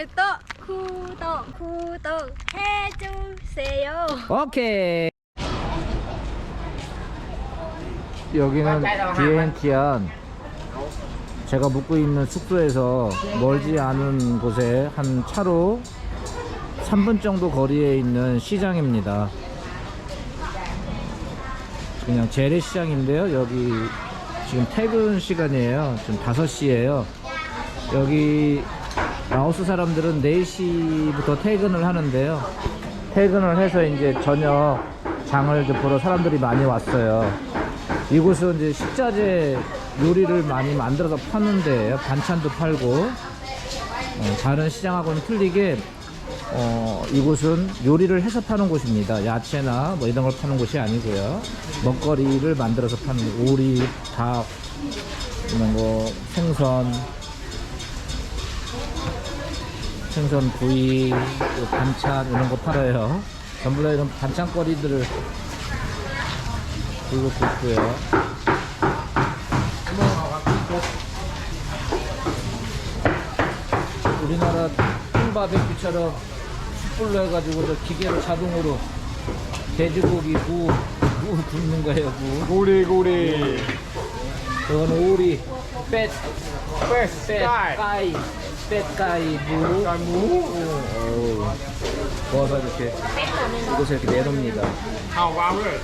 구독 구독 구독 해주세요. 오케이. 여기는 비엔티안. 제가 묵고 있는 숙소에서 멀지 않은 곳에 한 차로 3분 정도 거리에 있는 시장입니다. 그냥 재래시장인데요. 여기 지금 퇴근 시간이에요. 지금 5시예요. 여기 라오스 사람들은 4시부터 퇴근을 하는데요. 퇴근을 해서 이제 저녁 장을 보러 사람들이 많이 왔어요. 이곳은 이제 식자재 요리를 많이 만들어서 파는 데예요. 반찬도 팔고 어, 다른 시장하고는 틀리게 어, 이곳은 요리를 해서 파는 곳입니다. 야채나 뭐 이런 걸 파는 곳이 아니고요. 먹거리를 만들어서 파는 오리, 닭, 이런 거 생선, 생선 구이, 또 반찬 이런 거 팔아요. 전부 다 이런 반찬거리들을 들고 있고요. 우리나라 킹바베큐처럼 숯불로 해가지고 저 기계로 자동으로 돼지고기 구, 구 굽는 거예요 구. 고리 고리 그거는 오리 뱃 패스 뱃, 까이 뱃까이 무무 어우, 구워서 이렇게. 이곳에 이렇게 내놓습니다. rồi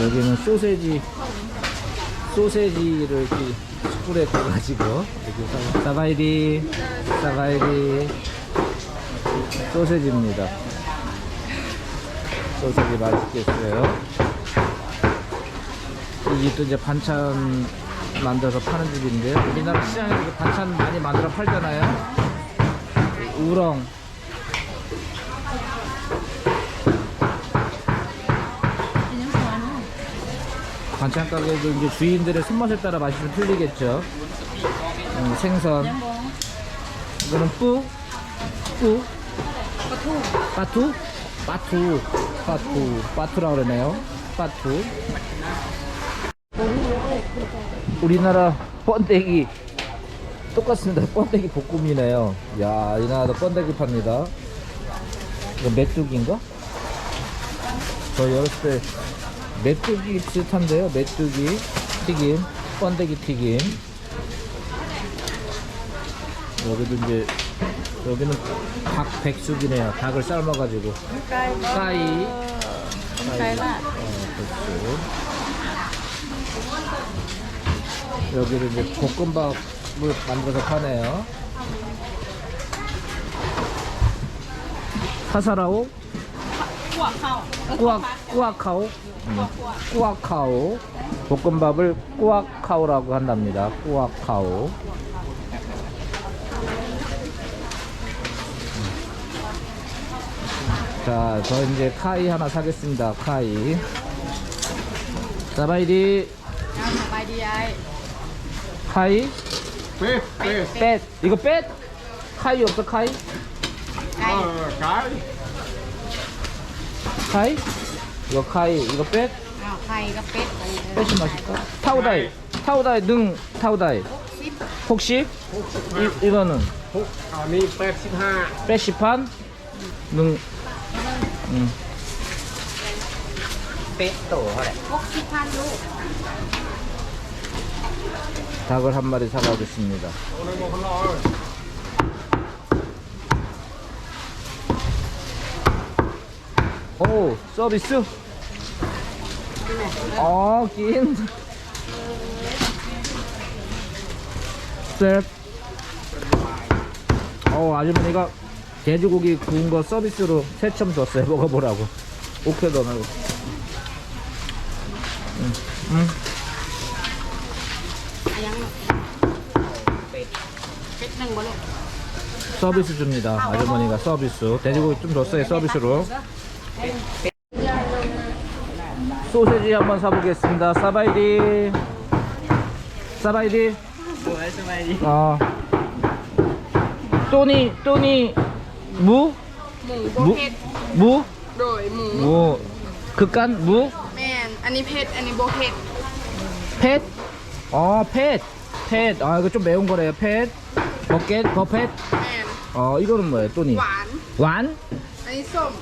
여기는 소세지 소세지를 이렇게 숯불에 구워가지고 사- 사바이리 사바이리 소세지입니다. 소세지 맛있겠어요. 이 집도 이제 반찬 만들어서 파는 집인데요. 우리나라 시장에서 반찬 많이 만들어 팔잖아요. 우렁. 반찬 가게도 이제 주인들의 손맛에 따라 맛이 좀 틀리겠죠. 음, 생선. 이거는 뿌, 뿌, 빠투, 빠투, 빠투, 빠투라 그러네요. 빠투. 우리나라 번데기 똑같습니다. 번데기 볶음이네요. 야, 이 나라도 번데기 팝니다. 이거 메뚜기인가? 저 열었을 때 메뚜기 비슷한데요. 메뚜기 튀김, 번데기 튀김. 여기도 이제 여기는 닭 백숙이네요. 닭을 삶아가지고 까이, 까이, 어, 백숙. 여기를 이제 볶음밥을 만들어서 파네요. 사사라오 꾸악 꾸악카오 음, 꾸악카오 볶음밥을 꾸악카오라고 한답니다. 꾸악카오 자, 저 이제 카이 하나 사겠습니다. 카이. 사바이디 카이 phết phết 뱃 이거 뱃 카이 없어 카이 ờ cái 카이 이거 카이 이거 뱃 อ้าวใครก็เป็ดไปเลย 뱃이 맛있다. 타오다이 타오다이 능 타오다이 혹시 이, 이거는 Phúc, à mi phết xin ha 빼시판 능 음. พกสิบพันลูก 닭을 한 마리 사가겠습니다. 오 서비스. 어, 긴. 셋. 어, 아주머니가 돼지고기 구운 거 서비스로 세점 줬어요. 먹어보라고. 오케이, 너는. 응, 응. 서비스 줍니다. 아주머니가 서비스. 돼지고기 좀 줬어요, 서비스로. 소세지 한번 사보겠습니다. 사바이디. 사바이디. 어. 또니, 또니, 무? หมูบ่ 무? เผ็ด 무? โดยหมู 무. 극간? 무? แม่นอันนี้เผ็ดอันนี้บ่เผ็ด 펫? 어, 펫. 펫. 아, 이거 좀 매운 거래요. 펫. 버켓, 버펫. แมน 어 이거는 뭐예요 또니? 완. 완? 아니 쏨.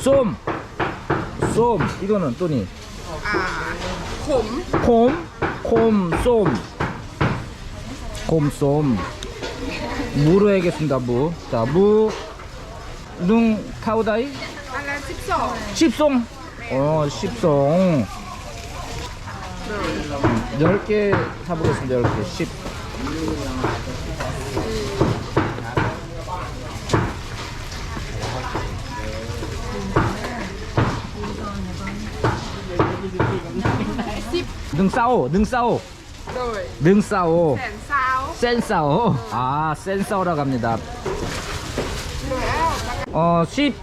쏨. 쏨. 이거는 또니? 아 곰. 콤. 콤. 쏨. 곰 쏨. 무로 해야겠습니다 무. 자 무. 눈 타오다이. 알라 집송. 십송. 어 십송. 10개 사보겠습니다 10개 10 능싸오 능싸오. rồi 능싸오. sẻn sao 센싸오. 아 센싸오라고 아, 합니다. 어, 10,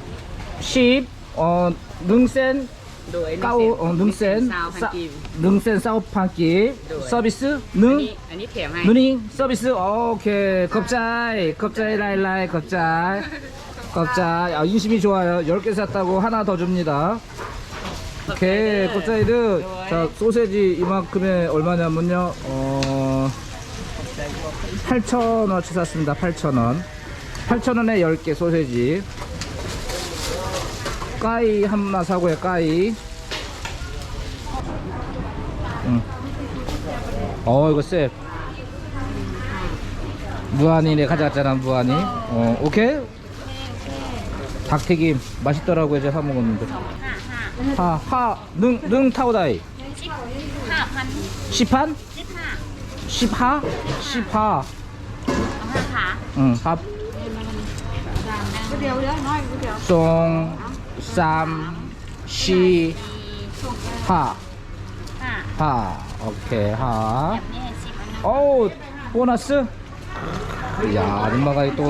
10, 어, 능센, rồi anh 까오, sẽ- 어, sẽ 능센, sao sa, hành kim 능센 사오판기. 서비스, 능, anh, anh ít thèm hay 누니 서비스, 오케이, 겁자이, 겁자이 라일라이, 겁자이, 겁자이, 아, 인심이 좋아요. 10개 샀다고 하나 더 줍니다. 오케이, 겁자이드, 자, 소세지 이만큼에 얼마냐면요, 어, 8,000원어치 샀습니다. 8,000원. 8,000원에 10개 소세지. 까이 하나 사고요, 까이. 응. 어, 이거 쎄. 무한이네 가져갔잖아, 무한이. 어, 오케이? 닭튀김 맛있더라고 이제 사 먹었는데. 하, 하, 능, 능 타오다이. ห้าพัน 시판? สิบห้า 시파? 시파. เอาห้าขา 응, 합. เดี๋ยวเดี๋ยวน้อยเดี๋ยว 송, 쌈, 시, 파. ห้า 파. 오케이, แบ 하. บนี้ให้สิบอันนะ 어우, 보너스. 야, 아줌마가 또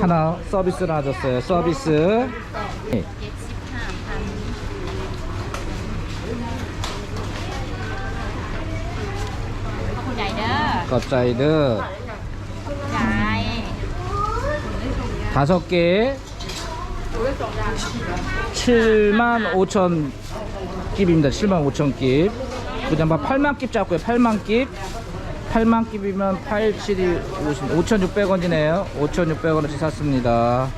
하나 서비스를 하셨어요. 서비스. 네. เจ็ด ขอบคุณใหญ่เด้อ 겉사이드 ใหญ่ 다섯 개 7만 5천 깁입니다. 7만 5천 깁. 그냥 막 8만 깁 잡고요. 8만 깁. 8만 깁이면 8, 7이 50, 5,600원이네요. 5,600원어치 샀습니다.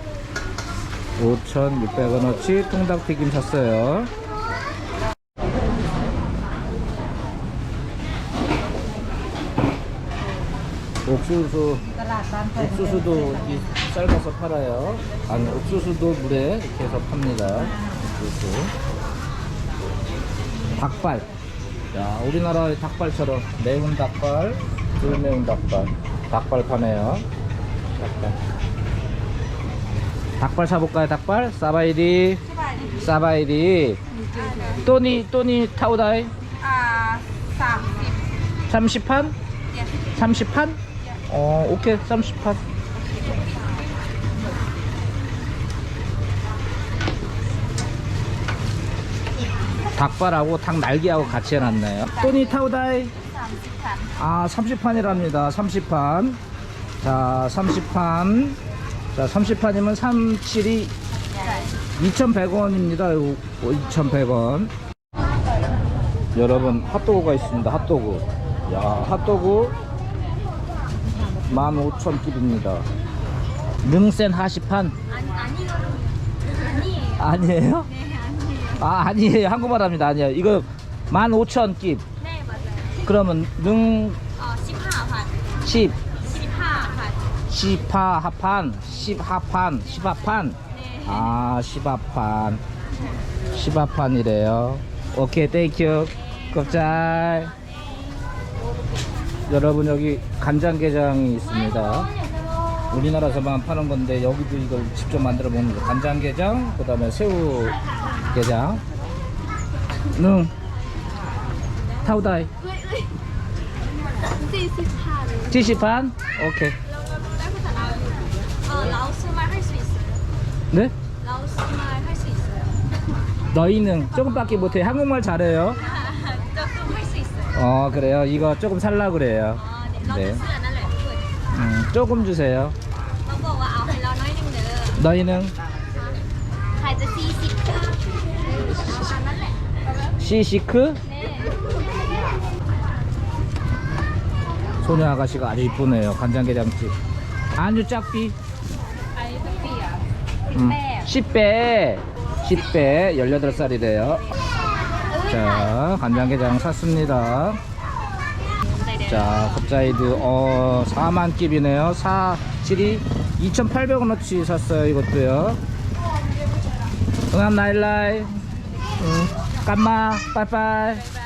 5,600원어치 통닭튀김 샀어요. 옥수수 옥수수도 이 삶아서 팔아요. 아니 옥수수도 물에 이렇게 해서 팝니다. 옥수수. 닭발. 야 우리나라의 닭발처럼 매운 닭발, 덜 매운 닭발. 닭발 파네요. 닭발. 닭발 사볼까요? 닭발? 사바이디. 사바이디. 또니 또니 타오다이. อ่าสามสิบ 30판? 30판? 어, 오케이. 38. 닭발하고 닭 날개하고 같이 해놨네요. 또니 타우다이. 아, 30판이랍니다. 30판. 자, 30판. 자, 30판이면 37이 2,100원입니다. 2,100원. 여러분, 핫도그가 있습니다. 핫도그. 야, 핫도그 15,000 끼입니다. 능센 하시판? 아니, 아니요 아니에요? 아니에요? 네 아니에요 아 아니에요. 한국말 합니다. 아니에요. 이거 15,000킵. 네 맞아요. 그러면 능... 어 10하판. 10 10하판. 10하판 10하판 10하판. 네. 아 10하판. 10하판이래요. 오케이 땡큐 네. 곱잘. 여러분 여기 간장게장이 있습니다. 우리나라에서만 파는 건데 여기도 이걸 직접 만들어 먹는 거. 간장게장 그 다음에 새우게장. 응. 타우다이. 지시판? 오케이. 라오스말 할 수 있어요 네? 라오스말 할 수 있어요. 너희는 조금밖에 못해. 한국말 잘해요. 어, 그래요. 이거 조금 살라 ๆ 그래요. อ๋อเดี๋ยวเราจะซื้ออันนั้นแหละเพื่อน 음, 조금 주세요. เขาบอกว่าเอาให้เราน้อยหนึงเด้อ 너희는 ขายจะสี่สิบค่ะเอาอันนั้นแหละ 시시크? เน่ 소녀 아가씨가 아주 이쁘네요. 간장게장집. 안주 짝비. 아니 뚜띠야 음, 네 10배. 10배. 18살이래요. 자, 간장게장 샀습니다. 자, 갑자이드, 어, 4만 깁이네요. 4, 7이 2,800원어치 샀어요. 이것도요. 응암 나일라이. 응. 깜마. 빠이빠이.